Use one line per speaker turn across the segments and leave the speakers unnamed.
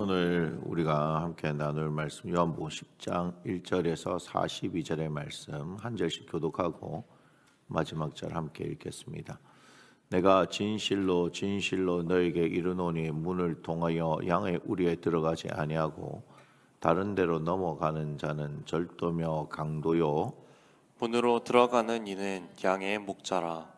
오늘 우리가 함께 나눌 말씀 요한복음 10장 1절에서 42절의 말씀 한 절씩 교독하고 마지막 절 함께 읽겠습니다. 내가 진실로 진실로 너에게 이르노니 문을 통하여 양의 우리에 들어가지 아니하고 다른 데로 넘어가는 자는 절도며 강도요
문으로 들어가는 이는 양의 목자라.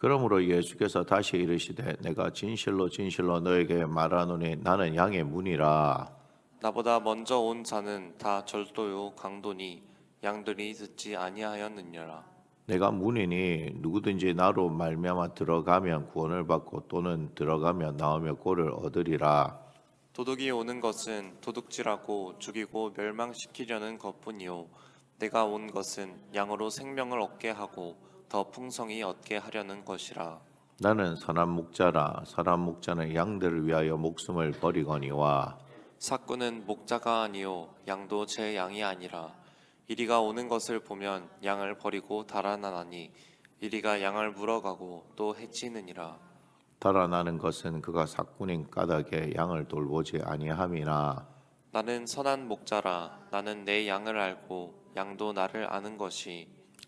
그러므로 예수께서 다시 이르시되 내가 진실로 진실로 너에게 말하노니 나는 양의 문이라.
나보다 먼저 온 자는 다 절도요 강도니 양들이 듣지 아니하였느냐라.
내가 문이니 누구든지 나로 말미암아 들어가면 구원을 받고 또는 들어가면 나오며 꼴을 얻으리라.
도둑이 오는 것은 도둑질하고 죽이고 멸망시키려는 것뿐이요. 내가 온 것은 양으로 생명을 얻게 하고 더 풍성히 얻게 하려는 것이라.
나는 선한 목자라 선한 목자는 양들을 위하여 목숨을 버리거니와
사꾼은 목자가 아니요 양도 제 양이 아니라 이리가 오는 것을 보면 양을 버리고 달아나나니 이리가 양을 물어가고 또 해치느니라.
달아나는 것은 그가 사꾼인 까닭에 양을 돌보지 아니함이나.
나는 선한 목자라 나는 내 양을 알고 양도 나를 아는 것이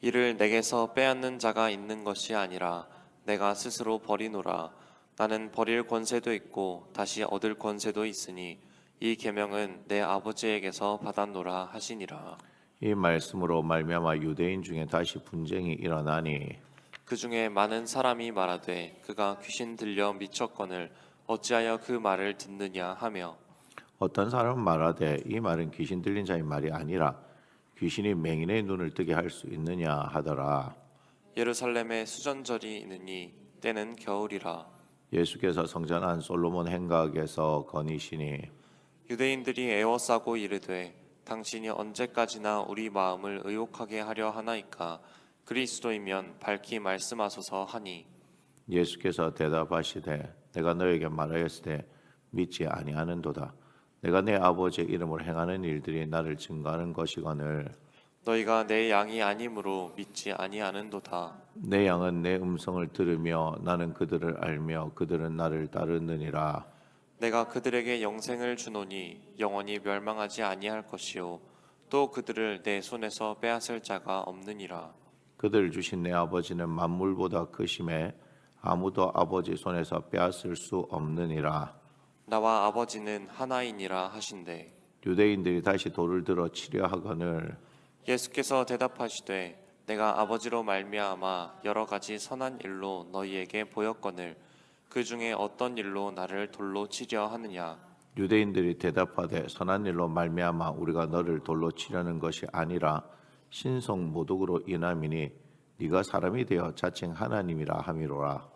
이를 내게서 빼앗는 자가 있는 것이 아니라 내가 스스로 버리노라. 나는 버릴 권세도 있고 다시 얻을 권세도 있으니 이 계명은 내 아버지에게서 받았노라 하시니라.
이 말씀으로 말미암아 유대인 중에 다시 분쟁이 일어나니
그 중에 많은 사람이 말하되 그가 귀신 들려 미쳤거늘 어찌하여 그 말을 듣느냐 하며
어떤 사람은 말하되 이 말은 귀신 들린 자의 말이 아니라 귀신이 맹인의 눈을 뜨게 할 수 있느냐 하더라.
예루살렘에 수전절이 있느니 때는 겨울이라.
예수께서 성전 안 솔로몬 행각에서 거니시니
유대인들이 애워싸고 이르되 당신이 언제까지나 우리 마음을 의혹하게 하려 하나이까? 그리스도이면 밝히 말씀하소서 하니.
예수께서 대답하시되 내가 너에게 말하였으되 믿지 아니하는도다 내가 내 아버지의 이름으로 행하는 일들이 나를 증거하는 것이거늘.
너희가 내 양이 아니므로 믿지 아니하는도다.
내 양은 내 음성을 들으며 나는 그들을 알며 그들은 나를 따르느니라.
내가 그들에게 영생을 주노니 영원히 멸망하지 아니할 것이요. 또 그들을 내 손에서 빼앗을 자가 없느니라.
그들 주신 내 아버지는 만물보다 크심에 아무도 아버지 손에서 빼앗을 수 없느니라
나와 아버지는 하나이니라 하신대.
유대인들이 다시 돌을 들어 치려 하거늘
예수께서 대답하시되 내가 아버지로 말미암아 여러 가지 선한 일로 너희에게 보였거늘 그 중에 어떤 일로 나를 돌로 치려 하느냐?
유대인들이 대답하되 선한 일로 말미암아 우리가 너를 돌로 치려는 것이 아니라 신성 모독으로 인함이니 네가 사람이 되어 자칭 하나님이라 함이로라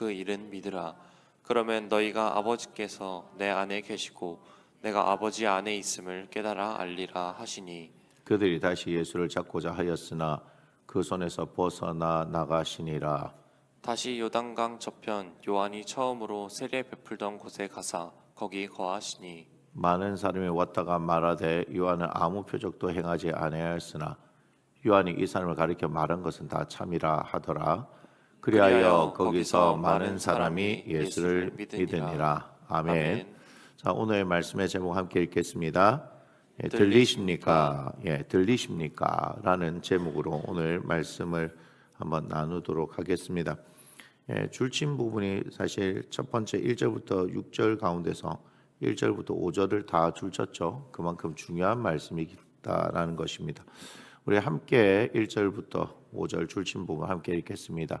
그 일은 믿으라. 그러면 너희가 아버지께서 내 안에 계시고 내가 아버지 안에 있음을 깨달아 알리라 하시니.
그들이 다시 예수를 잡고자 하였으나 그 손에서 벗어나 나가시니라.
다시 요단강 저편 요한이 처음으로 세례 베풀던 곳에 가사 거기 거하시니.
많은 사람이 왔다가 말하되 요한은 아무 표적도 행하지 아니하였으나 요한이 이 사람을 가리켜 말한 것은 다 참이라 하더라. 그리하여 거기서 많은 사람이 예수를 믿으니라.
아멘.
자 오늘의 말씀의 제목 함께 읽겠습니다. 예,
들리십니까?
들리십니까? 예, 들리십니까?라는 제목으로 오늘 말씀을 한번 나누도록 하겠습니다. 예, 줄친 부분이 사실 첫 번째 1절부터 6절 가운데서 1절부터 5절을 다 줄쳤죠. 그만큼 중요한 말씀이다라는 것입니다. 우리 함께 1절부터 5절 줄친 부분 함께 읽겠습니다.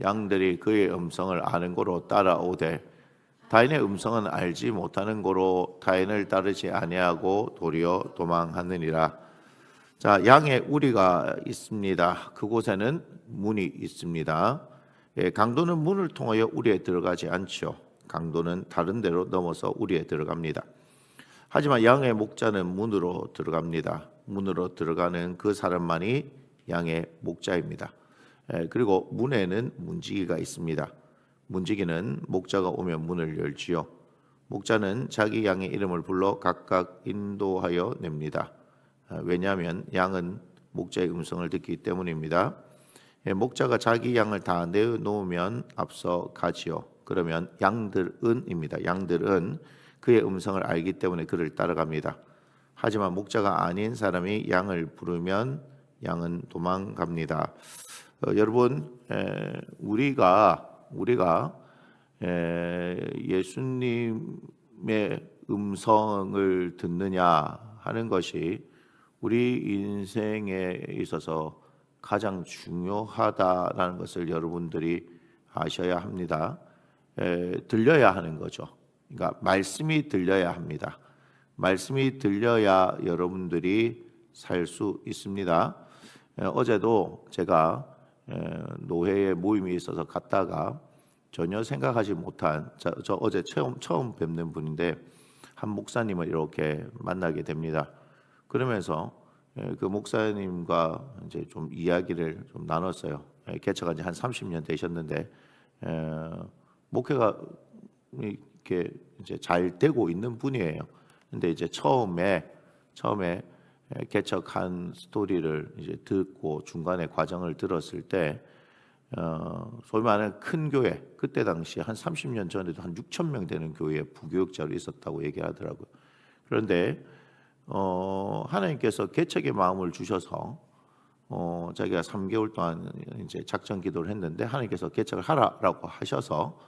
양들이 그의 음성을 아는 고로 따라오되 타인의 음성은 알지 못하는 고로 타인을 따르지 아니하고 도리어 도망하느니라. 자, 양의 우리가 있습니다. 그곳에는 문이 있습니다. 예, 강도는 문을 통하여 우리에 들어가지 않죠. 강도는 다른 데로 넘어서 우리에 들어갑니다. 하지만 양의 목자는 문으로 들어갑니다. 문으로 들어가는 그 사람만이 양의 목자입니다. 예, 그리고 문에는 문지기가 있습니다. 문지기는 목자가 오면 문을 열지요. 목자는 자기 양의 이름을 불러 각각 인도하여 냅니다. 아, 왜냐하면 양은 목자의 음성을 듣기 때문입니다. 예, 목자가 자기 양을 다 내놓으면 앞서 가지요. 그러면 양들은입니다. 양들은 그의 음성을 알기 때문에 그를 따라갑니다. 하지만 목자가 아닌 사람이 양을 부르면 양은 도망갑니다. 어, 여러분 에, 우리가 우리가 에, 예수님의 음성을 듣느냐 하는 것이 우리 인생에 있어서 가장 중요하다라는 것을 여러분들이 아셔야 합니다. 에, 들려야 하는 거죠. 그러니까 말씀이 들려야 합니다. 말씀이 들려야 여러분들이 살 수 있습니다. 에, 어제도 제가 에, 노회의 모임이 있어서 갔다가 전혀 생각하지 못한 저, 저 어제 처음 처음 뵙는 분인데 한 목사님을 이렇게 만나게 됩니다. 그러면서 에, 그 목사님과 이제 좀 이야기를 좀 나눴어요. 에, 개척한 지 한 30년 되셨는데 에, 목회가 이렇게 이제 잘 되고 있는 분이에요. 근데 이제 처음에 처음에 에, 개척한 스토리를 이제 듣고 중간에 과정을 들었을 때 어, 소위 말하는 큰 교회 그때 당시 한 30년 전에도 한 6천 명 되는 교회에 부교육자로 있었다고 얘기하더라고요. 그런데 어, 하나님께서 개척의 마음을 주셔서 어, 자기가 3개월 동안 이제 작전 기도를 했는데 하나님께서 개척을 하라라고 하셔서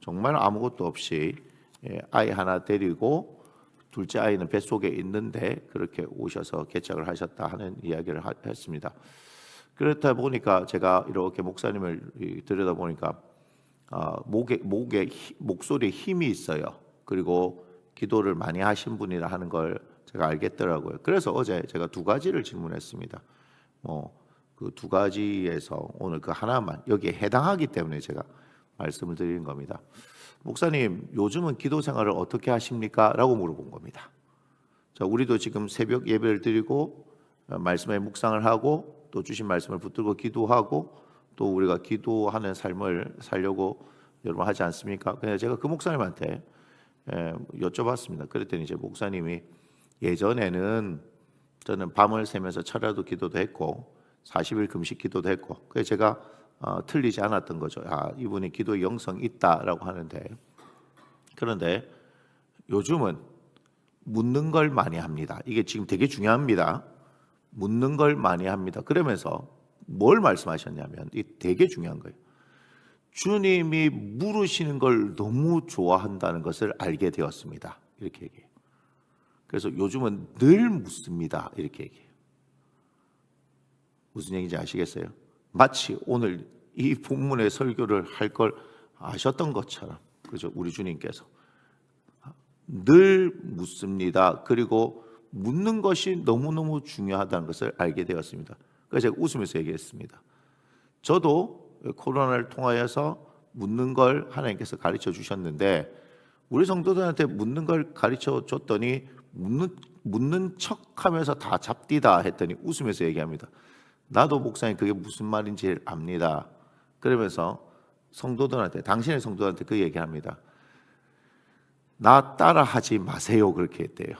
정말 아무것도 없이 예, 아이 하나 데리고 둘째 아이는 뱃속에 있는데 그렇게 오셔서 개척을 하셨다 하는 이야기를 하- 했습니다. 그렇다 보니까 제가 이렇게 목사님을 이- 들여다 보니까 아, 목에 목에 히- 목소리에 힘이 있어요. 그리고 기도를 많이 하신 분이라 하는 걸 제가 알겠더라고요. 그래서 어제 제가 두 가지를 질문했습니다. 뭐 그 두 가지에서 오늘 그 하나만 여기에 해당하기 때문에 제가 말씀을 드리는 겁니다. 목사님, 요즘은 기도 생활을 어떻게 하십니까? 라고 물어본 겁니다. 자, 우리도 지금 새벽 예배를 드리고 어, 말씀에 묵상을 하고 또 주신 말씀을 붙들고 기도하고 또 우리가 기도하는 삶을 살려고 여러분 하지 않습니까? 그래서 제가 그 목사님한테 에, 여쭤봤습니다. 그랬더니 이제 목사님이 예전에는 저는 밤을 새면서 철야도 기도도 했고 40일 금식 기도도 했고 그래서 제가 어, 틀리지 않았던 거죠. 아, 이분이 기도 영성 있다라고 하는데 그런데 요즘은 묻는 걸 많이 합니다. 이게 지금 되게 중요합니다. 묻는 걸 많이 합니다. 그러면서 뭘 말씀하셨냐면 이 되게 중요한 거예요. 주님이 물으시는 걸 너무 좋아한다는 것을 알게 되었습니다. 이렇게 얘기해요. 그래서 요즘은 늘 묻습니다. 이렇게 얘기해요. 무슨 얘기인지 아시겠어요? 마치 오늘 이 본문의 설교를 할 걸 아셨던 것처럼 그죠? 우리 주님께서 늘 묻습니다. 그리고 묻는 것이 너무너무 중요하다는 것을 알게 되었습니다. 그래서 제가 웃으면서 얘기했습니다. 저도 코로나를 통하여서 묻는 걸 하나님께서 가르쳐 주셨는데 우리 성도들한테 묻는 걸 가르쳐 줬더니 묻는 묻는 척하면서 다 잡디다 했더니 웃으면서 얘기합니다. 나도 목사님 그게 무슨 말인지 압니다. 그러면서 성도들한테 당신의 성도들한테 그 얘기합니다. 나 따라하지 마세요 그렇게 했대요.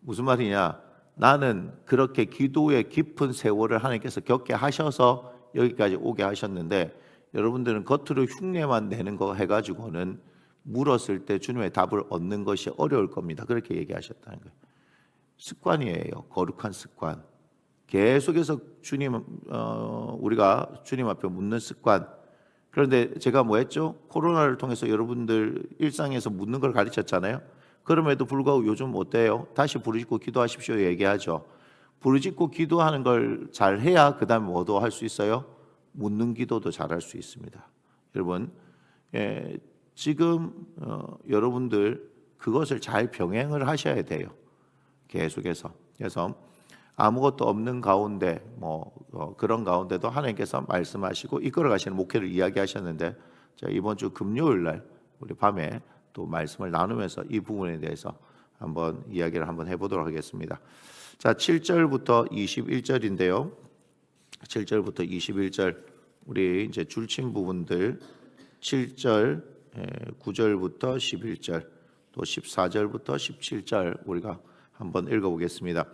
무슨 말이냐? 나는 그렇게 기도의 깊은 세월을 하나님께서 겪게 하셔서 여기까지 오게 하셨는데 여러분들은 겉으로 흉내만 내는 거 해가지고는 물었을 때 주님의 답을 얻는 것이 어려울 겁니다. 그렇게 얘기하셨다는 거예요. 습관이에요. 거룩한 습관. 계속해서 주님 어, 우리가 주님 앞에 묻는 습관. 그런데 제가 뭐 했죠? 코로나를 통해서 여러분들 일상에서 묻는 걸 가르쳤잖아요. 그럼에도 불구하고 요즘 어때요? 다시 부르짖고 기도하십시오 얘기하죠. 부르짖고 기도하는 걸 잘 해야 그다음에 뭐도 할 수 있어요? 묻는 기도도 잘 할 수 있습니다. 여러분, 예, 지금 어, 여러분들 그것을 잘 병행을 하셔야 돼요. 계속해서. 그래서 아무것도 없는 가운데 뭐 어, 그런 가운데도 하나님께서 말씀하시고 이끌어 가시는 목회를 이야기하셨는데 자, 이번 주 금요일 날 우리 밤에 또 말씀을 나누면서 이 부분에 대해서 한번 이야기를 한번 해 보도록 하겠습니다. 자, 7절부터 21절인데요. 7절부터 21절 우리 이제 줄친 부분들 7절, 9절부터 11절, 또 14절부터 17절 우리가 한번 읽어 보겠습니다.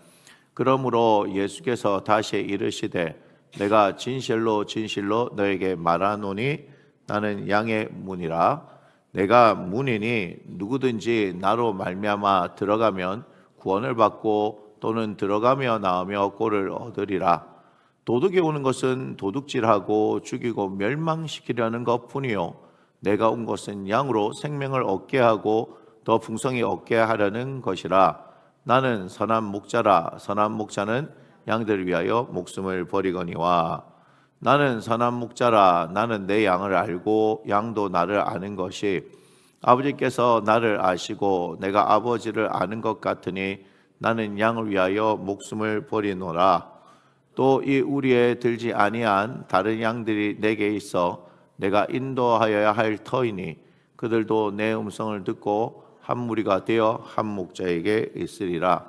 그러므로 예수께서 다시 이르시되 내가 진실로 진실로 너에게 말하노니 나는 양의 문이라. 내가 문이니 누구든지 나로 말미암아 들어가면 구원을 받고 또는 들어가며 나오며 꼴을 얻으리라. 도둑이 오는 것은 도둑질하고 죽이고 멸망시키려는 것뿐이요. 내가 온 것은 양으로 생명을 얻게 하고 더 풍성히 얻게 하려는 것이라 나는 선한 목자라. 선한 목자는 양들을 위하여 목숨을 버리거니와 나는 선한 목자라. 나는 내 양을 알고 양도 나를 아는 것이 아버지께서 나를 아시고 내가 아버지를 아는 것 같으니 나는 양을 위하여 목숨을 버리노라. 또 이 우리에 들지 아니한 다른 양들이 내게 있어 내가 인도하여야 할 터이니 그들도 내 음성을 듣고 한 무리가 되어 한 목자에게 있으리라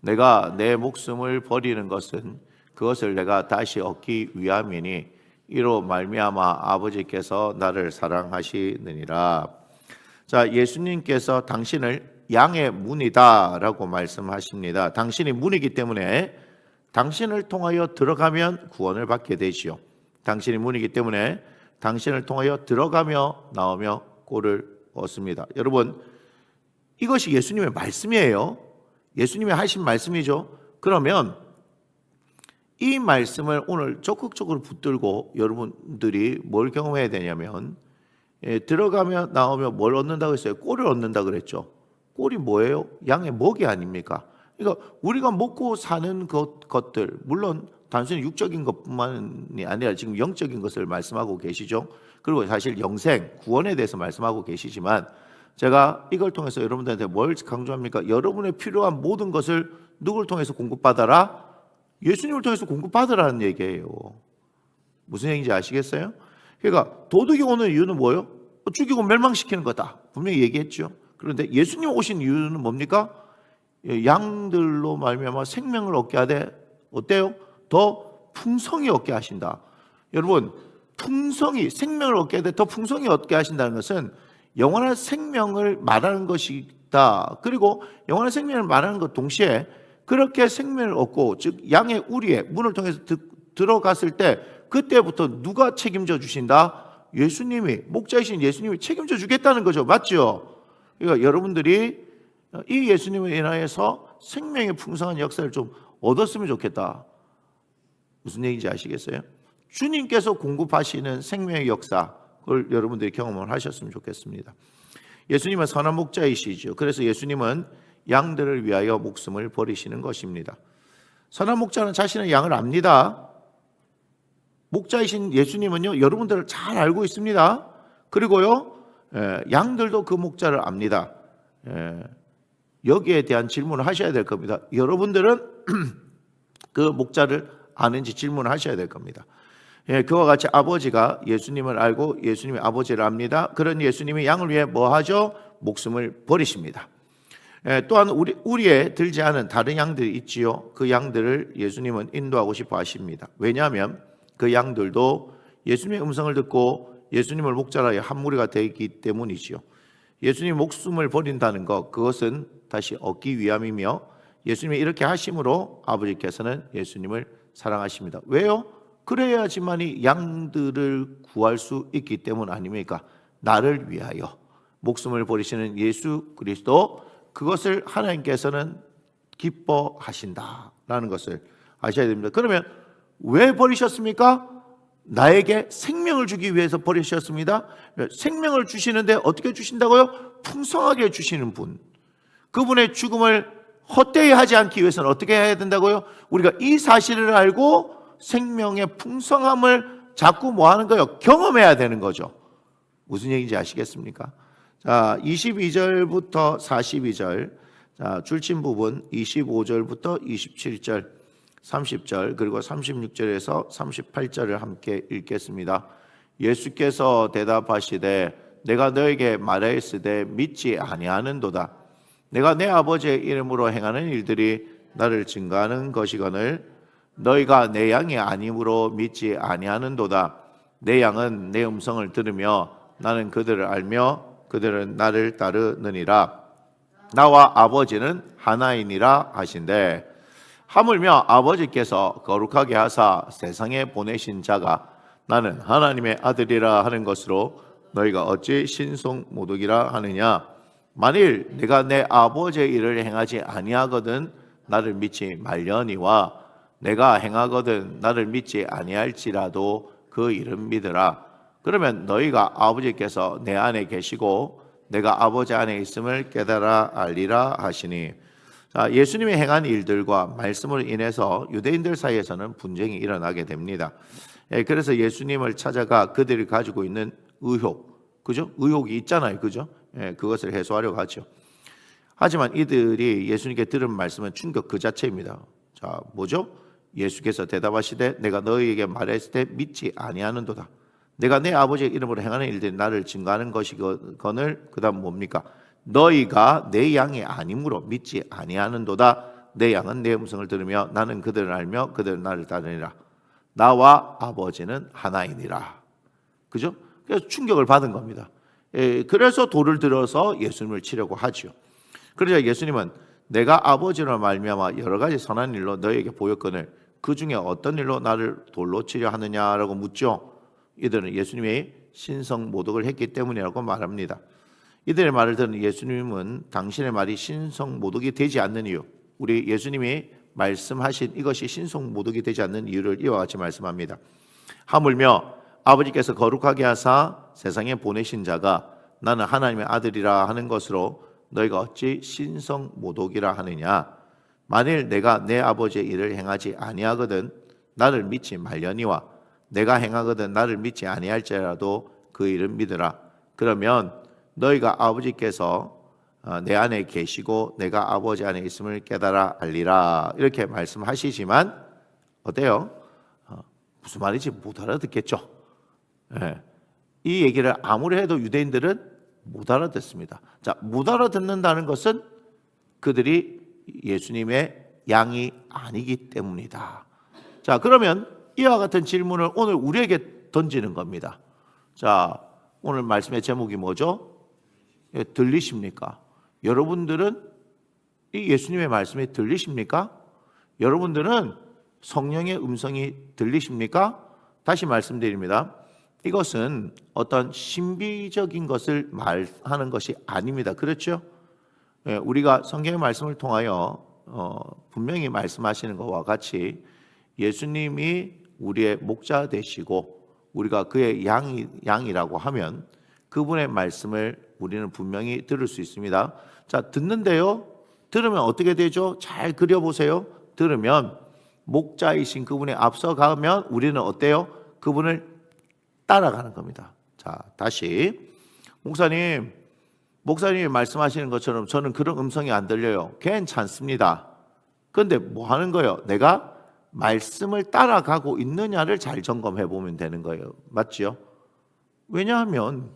내가 내 목숨을 버리는 것은 그것을 내가 다시 얻기 위함이니 이로 말미암아 아버지께서 나를 사랑하시느니라 자 예수님께서 당신을 양의 문이다라고 말씀하십니다 당신이 문이기 때문에 당신을 통하여 들어가면 구원을 받게 되지요. 당신이 문이기 때문에 당신을 통하여 들어가며 나오며 꼴을 얻습니다. 여러분, 이것이 예수님의 말씀이에요. 예수님이 하신 말씀이죠. 그러면 이 말씀을 오늘 적극적으로 붙들고 여러분들이 뭘 경험해야 되냐면 예, 들어가며 나오며 뭘 얻는다고 했어요? 꼴을 얻는다 그랬죠. 꼴이 뭐예요? 양의 먹이 아닙니까? 그러니까 우리가 먹고 사는 것, 것들 물론 단순히 육적인 것뿐만이 아니라 지금 영적인 것을 말씀하고 계시죠. 그리고 사실 영생, 구원에 대해서 말씀하고 계시지만 제가 이걸 통해서 여러분들한테 뭘 강조합니까? 여러분의 필요한 모든 것을 누굴 통해서 공급받아라? 예수님을 통해서 공급받으라는 얘기예요. 무슨 얘기인지 아시겠어요? 그러니까 도둑이 오는 이유는 뭐예요? 죽이고 멸망시키는 거다. 분명히 얘기했죠. 그런데 예수님 오신 이유는 뭡니까? 예, 양들로 말미암아 생명을 얻게 하되 어때요? 더 풍성히 얻게 하신다. 여러분 풍성히 생명을 얻게 하되 더 풍성히 얻게 하신다는 것은 영원한 생명을 말하는 것이다. 그리고 영원한 생명을 말하는 것 동시에 그렇게 생명을 얻고 즉 양의 우리의 문을 통해서 드, 들어갔을 때 그때부터 누가 책임져 주신다? 예수님이 목자이신 예수님이 책임져 주겠다는 거죠. 맞죠? 그러니까 여러분들이 이 예수님을 인하여서 생명의 풍성한 역사를 좀 얻었으면 좋겠다. 무슨 얘기인지 아시겠어요? 주님께서 공급하시는 생명의 역사, 그걸 여러분들이 경험을 하셨으면 좋겠습니다. 예수님은 선한 목자이시죠. 그래서 예수님은 양들을 위하여 목숨을 버리시는 것입니다. 선한 목자는 자신의 양을 압니다. 목자이신 예수님은요, 여러분들을 잘 알고 있습니다. 그리고요, 예, 양들도 그 목자를 압니다. 예, 여기에 대한 질문을 하셔야 될 겁니다. 여러분들은 그 목자를 아는지 질문을 하셔야 될 겁니다. 예, 그와 같이 아버지가 예수님을 알고 예수님이 아버지를 압니다. 그런 예수님이 양을 위해 뭐 하죠? 목숨을 버리십니다. 예, 또한 우리 우리에 들지 않은 다른 양들이 있지요. 그 양들을 예수님은 인도하고 싶어 하십니다. 왜냐하면 그 양들도 예수님의 음성을 듣고 예수님을 목자라여 한 무리가 되기 때문이지요. 예수님 목숨을 버린다는 것 그것은 다시 얻기 위함이며 예수님이 이렇게 하심으로 아버지께서는 예수님을 사랑하십니다. 왜요? 그래야지만이 양들을 구할 수 있기 때문 아닙니까? 나를 위하여 목숨을 버리시는 예수 그리스도 그것을 하나님께서는 기뻐하신다라는 것을 아셔야 됩니다. 그러면 왜 버리셨습니까? 나에게 생명을 주기 위해서 버리셨습니다. 생명을 주시는데 어떻게 주신다고요? 풍성하게 주시는 분. 그분의 죽음을 헛되이 하지 않기 위해서는 어떻게 해야 된다고요? 우리가 이 사실을 알고 생명의 풍성함을 자꾸 뭐 하는 거예요? 경험해야 되는 거죠. 무슨 얘기인지 아시겠습니까? 자, 22절부터 42절. 자, 줄친 부분 25절부터 27절, 30절 그리고 36절에서 38절을 함께 읽겠습니다. 예수께서 대답하시되 내가 너에게 말하였으되 믿지 아니하는도다. 내가 내 아버지의 이름으로 행하는 일들이 나를 증거하는 것이거늘 너희가 내 양이 아니므로 믿지 아니하는도다. 내 양은 내 음성을 들으며 나는 그들을 알며 그들은 나를 따르느니라. 나와 아버지는 하나이니라 하신대. 하물며 아버지께서 거룩하게 하사 세상에 보내신 자가 나는 하나님의 아들이라 하는 것으로 너희가 어찌 신송 모독이라 하느냐 만일 내가 내 아버지의 일을 행하지 아니하거든 나를 믿지 말려니와 내가 행하거든 나를 믿지 아니할지라도 그 일은 믿으라 그러면 너희가 아버지께서 내 안에 계시고 내가 아버지 안에 있음을 깨달아 알리라 하시니 자, 예수님이 행한 일들과 말씀으로 인해서 유대인들 사이에서는 분쟁이 일어나게 됩니다. 예, 그래서 예수님을 찾아가 그들이 가지고 있는 의혹, 그죠? 의혹이 있잖아요, 그죠? 예, 그것을 해소하려고 하죠. 하지만 이들이 예수님께 들은 말씀은 충격 그 자체입니다. 자, 뭐죠? 예수께서 대답하시되 내가 너희에게 말했을 때 믿지 아니하는도다. 내가 내 아버지의 이름으로 행하는 일들이 나를 증거하는 것이거늘 그다음 뭡니까? 너희가 내 양이 아니므로 믿지 아니하는도다. 내 양은 내 음성을 들으며 나는 그들을 알며 그들은 나를 따르니라. 나와 아버지는 하나이니라. 그죠? 그래서 충격을 받은 겁니다. 예, 그래서 돌을 들어서 예수님을 치려고 하죠. 그러자 예수님은 내가 아버지로 말미암아 여러 가지 선한 일로 너에게 보였거늘 그 중에 어떤 일로 나를 돌로 치려 하느냐라고 묻죠. 이들은 예수님의 신성 모독을 했기 때문이라고 말합니다. 이들의 말을 듣는 예수님은 당신의 말이 신성 모독이 되지 않는 이유, 우리 예수님이 말씀하신 이것이 신성 모독이 되지 않는 이유를 이와 같이 말씀합니다. 하물며 아버지께서 거룩하게 하사 세상에 보내신 자가 나는 하나님의 아들이라 하는 것으로 너희가 어찌 신성 모독이라 하느냐? 만일 내가 내 아버지의 일을 행하지 아니하거든 나를 믿지 말려니와 내가 행하거든 나를 믿지 아니할지라도 그 일은 믿으라. 그러면 너희가 아버지께서 어, 내 안에 계시고 내가 아버지 안에 있음을 깨달아 알리라 이렇게 말씀하시지만 어때요? 어, 무슨 말인지 못 알아듣겠죠. 예. 이 얘기를 아무리 해도 유대인들은 못 알아듣습니다. 자, 못 알아듣는다는 것은 그들이 예수님의 양이 아니기 때문이다. 자, 그러면 이와 같은 질문을 오늘 우리에게 던지는 겁니다. 자, 오늘 말씀의 제목이 뭐죠? 예, 들리십니까? 여러분들은 이 예수님의 말씀이 들리십니까? 여러분들은 성령의 음성이 들리십니까? 다시 말씀드립니다. 이것은 어떤 신비적인 것을 말하는 것이 아닙니다. 그렇죠? 예, 우리가 성경의 말씀을 통하여 어, 분명히 말씀하시는 것과 같이 예수님이 우리의 목자 되시고 우리가 그의 양이, 양이라고 하면 그분의 말씀을 우리는 분명히 들을 수 있습니다. 자, 듣는데요. 들으면 어떻게 되죠? 잘 그려보세요. 들으면 목자이신 그분이 앞서가면 우리는 어때요? 그분을 따라가는 겁니다. 자, 다시. 목사님, 목사님이 말씀하시는 것처럼 저는 그런 음성이 안 들려요. 괜찮습니다. 근데 뭐 하는 거예요? 내가 말씀을 따라가고 있느냐를 잘 점검해 보면 되는 거예요. 맞지요? 왜냐하면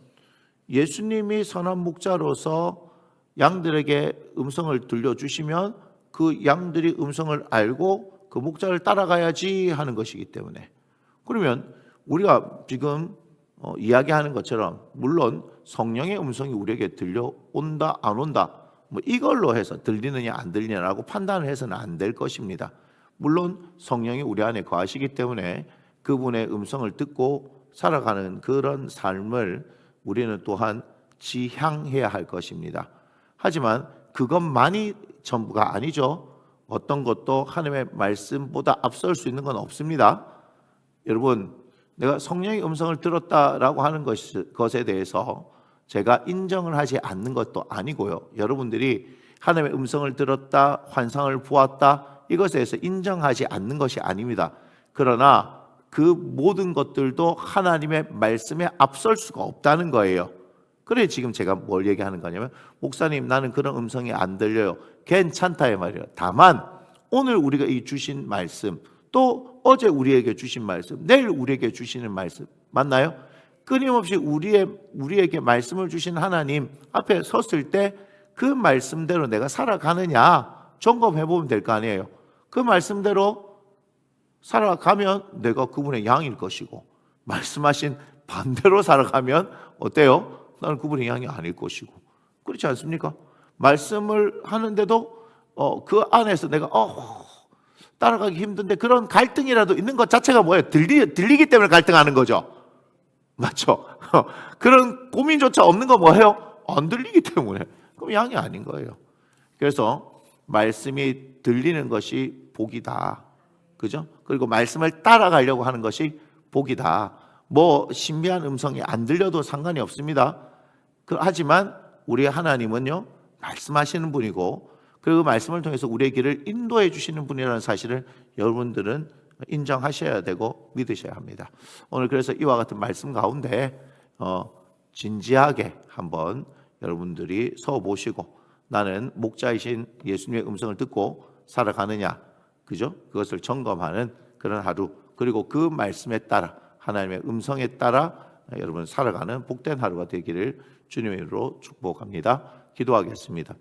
예수님이 선한 목자로서 양들에게 음성을 들려주시면 그 양들이 음성을 알고 그 목자를 따라가야지 하는 것이기 때문에 그러면 우리가 지금 어, 이야기하는 것처럼 물론 성령의 음성이 우리에게 들려온다 안 온다 뭐 이걸로 해서 들리느냐 안 들리냐라고 판단을 해서는 안 될 것입니다. 물론 성령이 우리 안에 거하시기 때문에 그분의 음성을 듣고 살아가는 그런 삶을 우리는 또한 지향해야 할 것입니다. 하지만 그것만이 전부가 아니죠. 어떤 것도 하나님의 말씀보다 앞설 수 있는 건 없습니다. 여러분, 내가 성령의 음성을 들었다라고 하는 것- 것에 대해서 제가 인정을 하지 않는 것도 아니고요. 여러분들이 하나님의 음성을 들었다, 환상을 보았다, 이것에 대해서 인정하지 않는 것이 아닙니다. 그러나 그 모든 것들도 하나님의 말씀에 앞설 수가 없다는 거예요. 그래 지금 제가 뭘 얘기하는 거냐면 목사님 나는 그런 음성이 안 들려요. 괜찮다 이 말이에요. 다만 오늘 우리가 이 주신 말씀 또 어제 우리에게 주신 말씀 내일 우리에게 주시는 말씀 맞나요? 끊임없이 우리의 우리에게 말씀을 주신 하나님 앞에 섰을 때 그 말씀대로 내가 살아가느냐 점검해 보면 될 거 아니에요. 그 말씀대로 살아가면 내가 그분의 양일 것이고 말씀하신 반대로 살아가면 어때요? 나는 그분의 양이 아닐 것이고 그렇지 않습니까? 말씀을 하는데도 어, 그 안에서 내가 어, 따라가기 힘든데 그런 갈등이라도 있는 것 자체가 뭐예요? 들리, 들리기 때문에 갈등하는 거죠. 맞죠? 그런 고민조차 없는 거 뭐예요? 안 들리기 때문에. 그럼 양이 아닌 거예요. 그래서 말씀이 들리는 것이 복이다. 그죠? 그리고 말씀을 따라가려고 하는 것이 복이다. 뭐 신비한 음성이 안 들려도 상관이 없습니다. 그- 하지만 우리 하나님은요 말씀하시는 분이고 그 말씀을 통해서 우리의 길을 인도해 주시는 분이라는 사실을 여러분들은 인정하셔야 되고 믿으셔야 합니다. 오늘 그래서 이와 같은 말씀 가운데 어, 진지하게 한번 여러분들이 서 보시고 나는 목자이신 예수님의 음성을 듣고 살아가느냐 그죠? 그것을 점검하는 그런 하루 그리고 그 말씀에 따라 하나님의 음성에 따라 여러분 살아가는 복된 하루가 되기를 주님의 이름으로 축복합니다. 기도하겠습니다.